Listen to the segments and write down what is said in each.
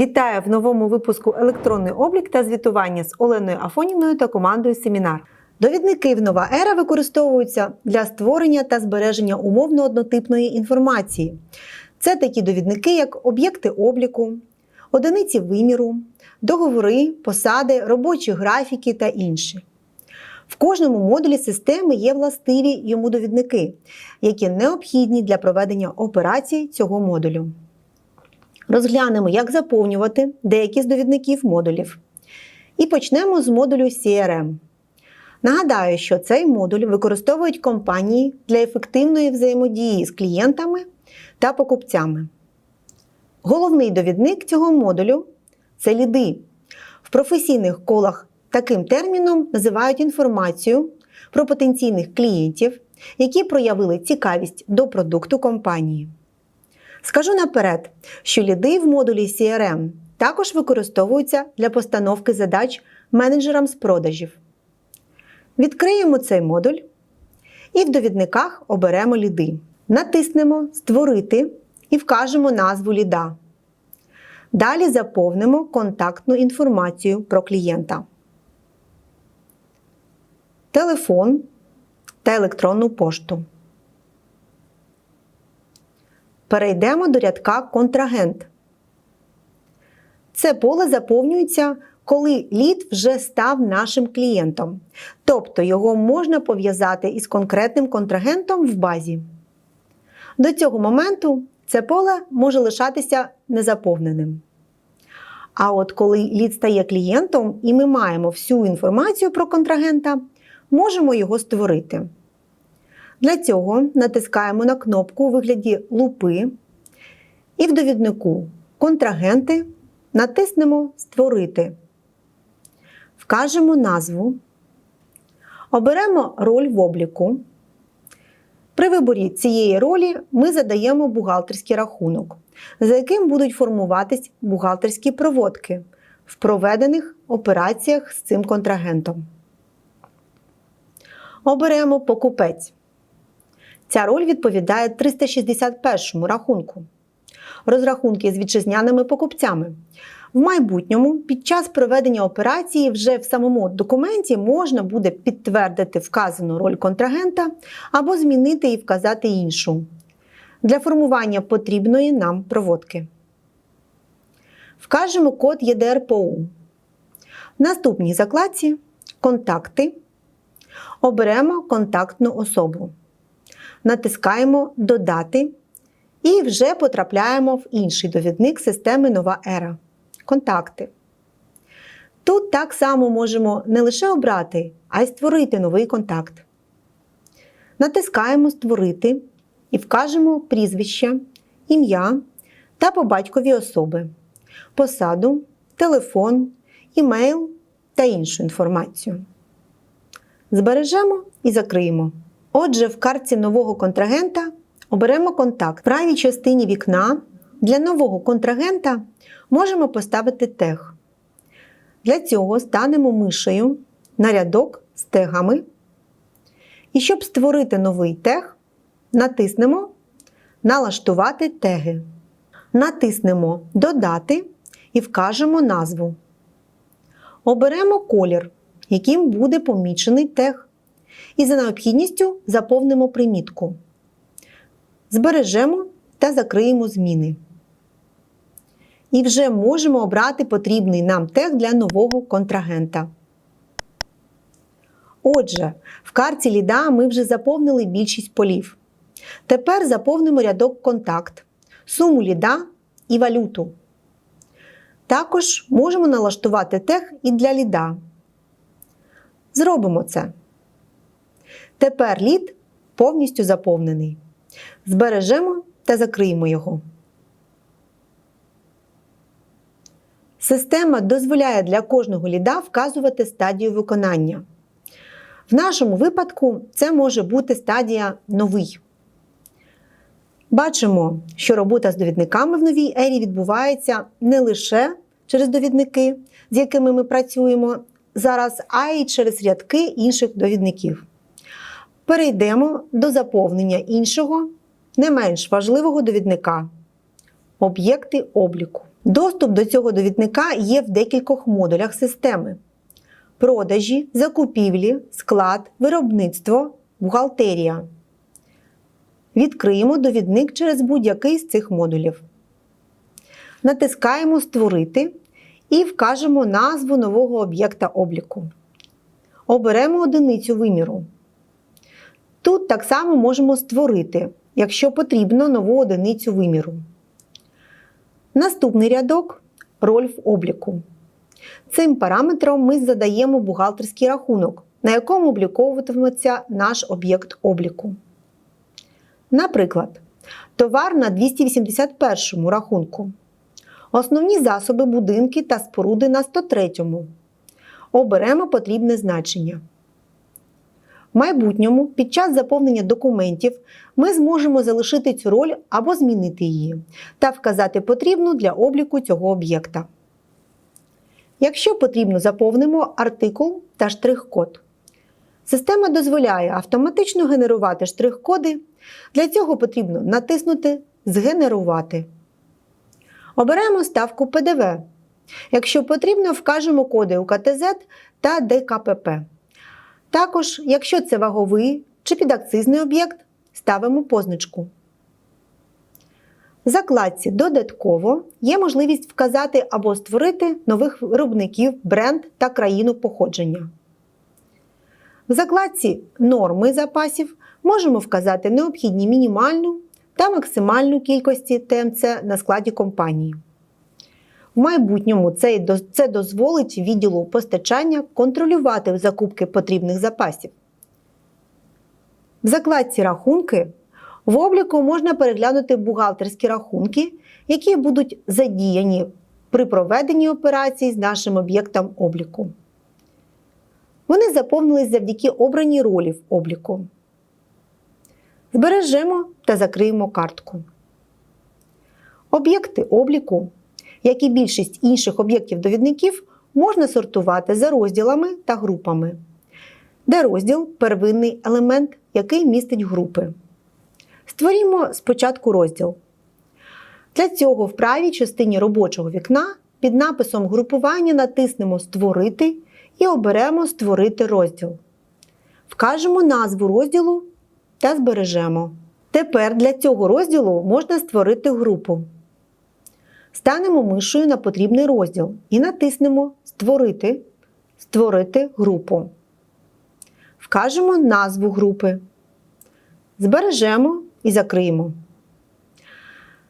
Вітаю в новому випуску Електронний облік та звітування з Оленою Афонівною та командою Семінар. Довідники в нова ера використовуються для створення та збереження умовно однотипної інформації. Це такі довідники, як об'єкти обліку, одиниці виміру, договори, посади, робочі графіки та інші. В кожному модулі системи є властиві йому довідники, які необхідні для проведення операцій цього модулю. Розглянемо, як заповнювати деякі з довідників модулів. І почнемо з модулю CRM. Нагадаю, що цей модуль використовують компанії для ефективної взаємодії з клієнтами та покупцями. Головний довідник цього модулю це ліди. В професійних колах таким терміном називають інформацію про потенційних клієнтів, які проявили цікавість до продукту компанії. Скажу наперед, що ліди в модулі CRM також використовуються для постановки задач менеджерам з продажів. Відкриємо цей модуль і в довідниках оберемо ліди. Натиснемо Створити і вкажемо назву ліда. Далі заповнимо контактну інформацію про клієнта, телефон та електронну пошту. Перейдемо до рядка Контрагент. Це поле заповнюється, коли лід вже став нашим клієнтом. Тобто його можна пов'язати із конкретним контрагентом в базі. До цього моменту це поле може лишатися незаповненим. А от коли лід стає клієнтом і ми маємо всю інформацію про контрагента, можемо його створити. Для цього натискаємо на кнопку у вигляді лупи і в довіднику Контрагенти натиснемо Створити. Вкажемо назву, оберемо роль в обліку. При виборі цієї ролі ми задаємо бухгалтерський рахунок, за яким будуть формуватись бухгалтерські проводки в проведених операціях з цим контрагентом. Оберемо покупець. Ця роль відповідає 361 рахунку. Розрахунки з вітчизняними покупцями. В майбутньому під час проведення операції вже в самому документі можна буде підтвердити вказану роль контрагента або змінити і вказати іншу для формування потрібної нам проводки. Вкажемо код ЄДРПО. В наступній закладці Контакти. Оберемо контактну особу натискаємо Додати і вже потрапляємо в інший довідник системи Нова Ера Контакти. Тут так само можемо не лише обрати, а й створити новий контакт. Натискаємо Створити і вкажемо прізвище, ім'я та по батькові особи, посаду, телефон, імейл та іншу інформацію. Збережемо і закриємо. Отже, в картці нового контрагента оберемо контакт. В правій частині вікна для нового контрагента можемо поставити тег. Для цього станемо мишею на рядок з тегами. І щоб створити новий тег, натиснемо Налаштувати теги. Натиснемо Додати і вкажемо назву. Оберемо колір, яким буде помічений тег і за необхідністю заповнимо примітку. Збережемо та закриємо зміни. І вже можемо обрати потрібний нам тег для нового контрагента. Отже, в карті ліда ми вже заповнили більшість полів. Тепер заповнимо рядок Контакт, суму ліда і валюту. Також можемо налаштувати тег і для ліда. Зробимо це. Тепер лід повністю заповнений. Збережемо та закриємо його. Система дозволяє для кожного ліда вказувати стадію виконання. В нашому випадку це може бути стадія новий. Бачимо, що робота з довідниками в новій ері відбувається не лише через довідники, з якими ми працюємо зараз, а й через рядки інших довідників. Перейдемо до заповнення іншого, не менш важливого довідника об'єкти обліку. Доступ до цього довідника є в декількох модулях системи: продажі, закупівлі, склад, виробництво, бухгалтерія. Відкриємо довідник через будь-який з цих модулів. Натискаємо Створити і вкажемо назву нового об'єкта обліку. Оберемо одиницю виміру. Тут так само можемо створити, якщо потрібно, нову одиницю виміру. Наступний рядок роль в обліку. Цим параметром ми задаємо бухгалтерський рахунок, на якому обліковуватиметься наш об'єкт обліку. Наприклад, товар на 281 рахунку. Основні засоби, будинки та споруди на 103. Оберемо потрібне значення. В майбутньому під час заповнення документів ми зможемо залишити цю роль або змінити її та вказати потрібну для обліку цього об'єкта. Якщо потрібно, заповнимо артикул та штрих-код. Система дозволяє автоматично генерувати штрих-коди. Для цього потрібно натиснути Згенерувати. Оберемо ставку ПДВ. Якщо потрібно, вкажемо коди УКТЗ та ДКПП. Також, якщо це ваговий чи підакцизний об'єкт, ставимо позначку. В закладці Додатково є можливість вказати або створити нових виробників, бренд та країну походження. В закладці Норми запасів можемо вказати необхідні мінімальну та максимальну кількості ТМЦ на складі компанії. В майбутньому це дозволить відділу постачання контролювати закупки потрібних запасів. В закладці Рахунки в обліку можна переглянути бухгалтерські рахунки, які будуть задіяні при проведенні операцій з нашим об'єктом обліку. Вони заповнились завдяки обраній ролі в обліку. Збережемо та закриємо картку. Об'єкти обліку, як і більшість інших об'єктів довідників, можна сортувати за розділами та групами, де розділ первинний елемент, який містить групи. Створімо спочатку розділ. Для цього в правій частині робочого вікна під написом групування натиснемо Створити і оберемо Створити розділ. Вкажемо назву розділу та збережемо. Тепер для цього розділу можна створити групу. Станемо мишою на потрібний розділ і натиснемо Створити, Створити групу. Вкажемо назву групи. Збережемо і закриємо.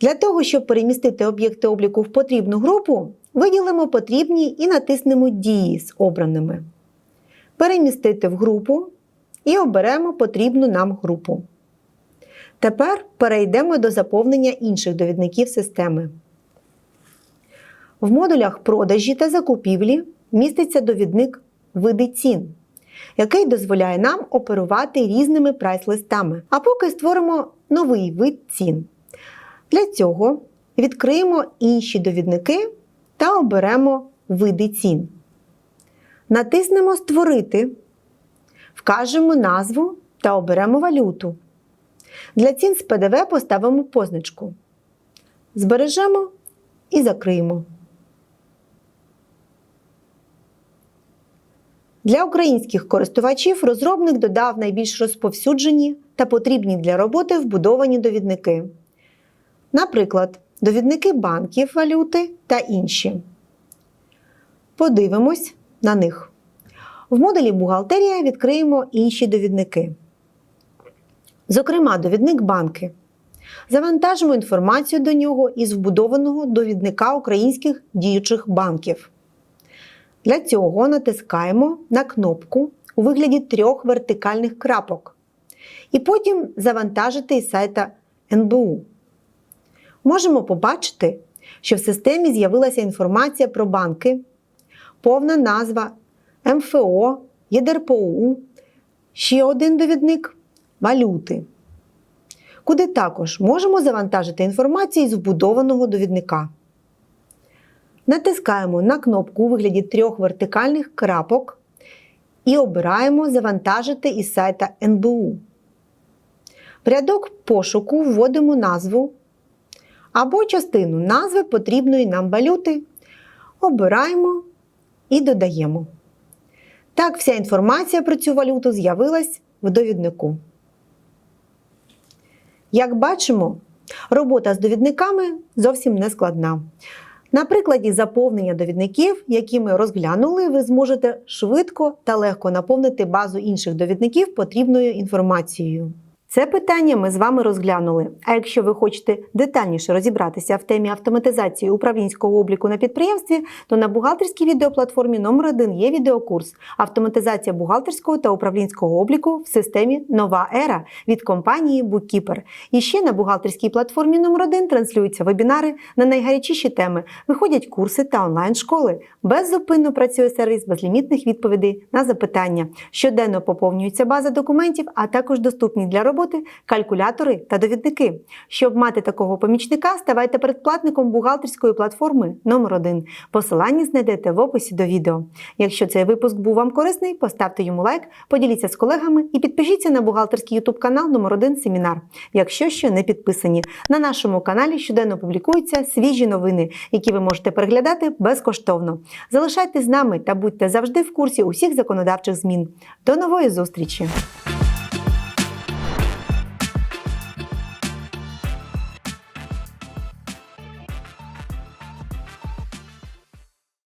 Для того, щоб перемістити об'єкти обліку в потрібну групу, виділимо потрібні і натиснемо Дії з обраними. Перемістити в групу і оберемо потрібну нам групу. Тепер перейдемо до заповнення інших довідників системи. В модулях продажі та закупівлі міститься довідник Види цін, який дозволяє нам оперувати різними прайс-листами. А поки створимо новий вид цін. Для цього відкриємо інші довідники та оберемо види цін. Натиснемо Створити, вкажемо назву та оберемо валюту. Для цін з ПДВ поставимо позначку. Збережемо і закриємо. Для українських користувачів розробник додав найбільш розповсюджені та потрібні для роботи вбудовані довідники. Наприклад, довідники банків валюти та інші. Подивимось на них. В модулі Бухгалтерія відкриємо інші довідники. Зокрема, довідник банки. Завантажимо інформацію до нього із вбудованого довідника українських діючих банків. Для цього натискаємо на кнопку у вигляді трьох вертикальних крапок. І потім завантажити із сайта НБУ. Можемо побачити, що в системі з'явилася інформація про банки, повна назва МФО, ЄДРПУ, ще один довідник валюти, куди також можемо завантажити інформацію з вбудованого довідника. Натискаємо на кнопку у вигляді трьох вертикальних крапок і обираємо Завантажити із сайта НБУ. В рядок пошуку вводимо назву або частину назви потрібної нам валюти. Обираємо і додаємо. Так, вся інформація про цю валюту з'явилась в довіднику. Як бачимо, робота з довідниками зовсім не складна. На прикладі заповнення довідників, які ми розглянули, ви зможете швидко та легко наповнити базу інших довідників потрібною інформацією. Це питання ми з вами розглянули. А якщо ви хочете детальніше розібратися в темі автоматизації управлінського обліку на підприємстві, то на бухгалтерській відеоплатформі номер 1 є відеокурс Автоматизація бухгалтерського та управлінського обліку в системі Нова ера від компанії Bookkeeper. І ще на бухгалтерській платформі номер 1 транслюються вебінари на найгарячіші теми, виходять курси та онлайн-школи. Беззупинно працює сервіс безлімітних відповідей на запитання. Щоденно поповнюється база документів, а також доступні для роботи калькулятори та довідники. Щоб мати такого помічника, ставайте передплатником бухгалтерської платформи номер 1 Посилання знайдете в описі до відео. Якщо цей випуск був вам корисний, поставте йому лайк, поділіться з колегами і підпишіться на бухгалтерський YouTube канал номер 1 Семінар, якщо ще не підписані. На нашому каналі щоденно публікуються свіжі новини, які ви можете переглядати безкоштовно. Залишайтесь з нами та будьте завжди в курсі усіх законодавчих змін. До нової зустрічі!